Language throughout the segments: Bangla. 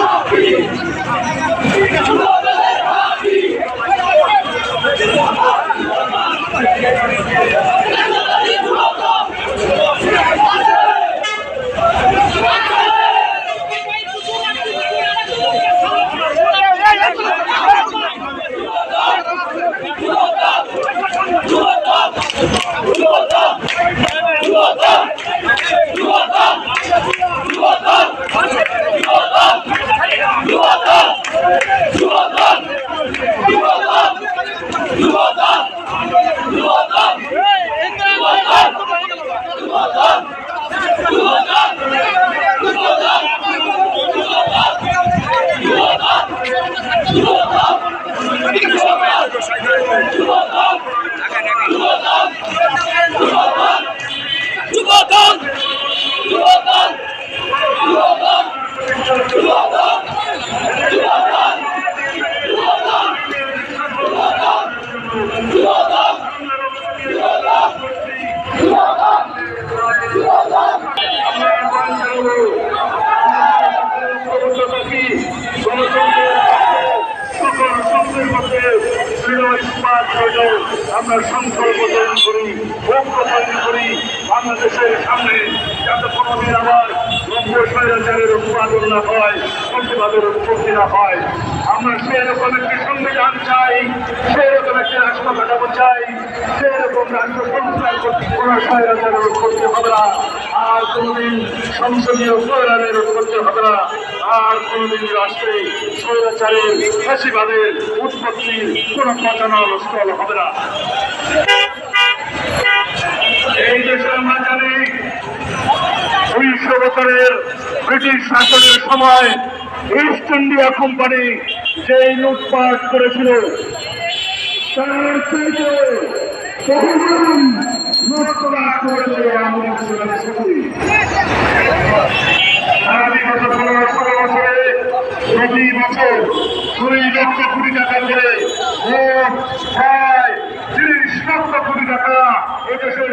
Come on! యువత আমরা সংকল্প তৈরি করি ঐক্য তৈরি করি বাংলাদেশের সামনে যাতে কোনোদিন আবার নব্বই স্বৈরাচারের উৎপাদন না হয় প্রতিবাদের উৎপত্তি না হয়। আমরা সেরকম একটি সংবিধান চাই, সেরকম একটি রাষ্ট্র কাঠামো চাই, সেরকম রাষ্ট্র সংস্কার কোনো স্বৈরাচারের উৎপত্তি হবে না। আর কোনোদিন সংসদীয় স্বৈরানের উৎপত্তি হবে না। আর কোনোদিন রাষ্ট্রে স্বৈরাচারের ফাঁসিবাদের উৎপত্তি কোনো পচানোর স্থল হবে না এই দেশে আমরা জানি উনিশশো বছরের ব্রিটিশ শাসনের সময় ইস্ট ইন্ডিয়া কোম্পানি যে লুটপাট করেছিল, তার করেছিল প্রতি বছর দুই লক্ষ কোটি টাকা করে তিরিশ লক্ষ কোটি টাকা এদেশের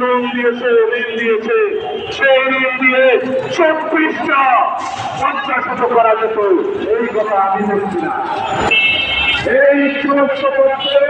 লোন দিয়েছে ঋণ দিয়েছে, সেই ঋণ দিয়ে চব্বিশটা পঞ্চাশত করা যেত এই কথা আমি বলছি না। এই পক্ষে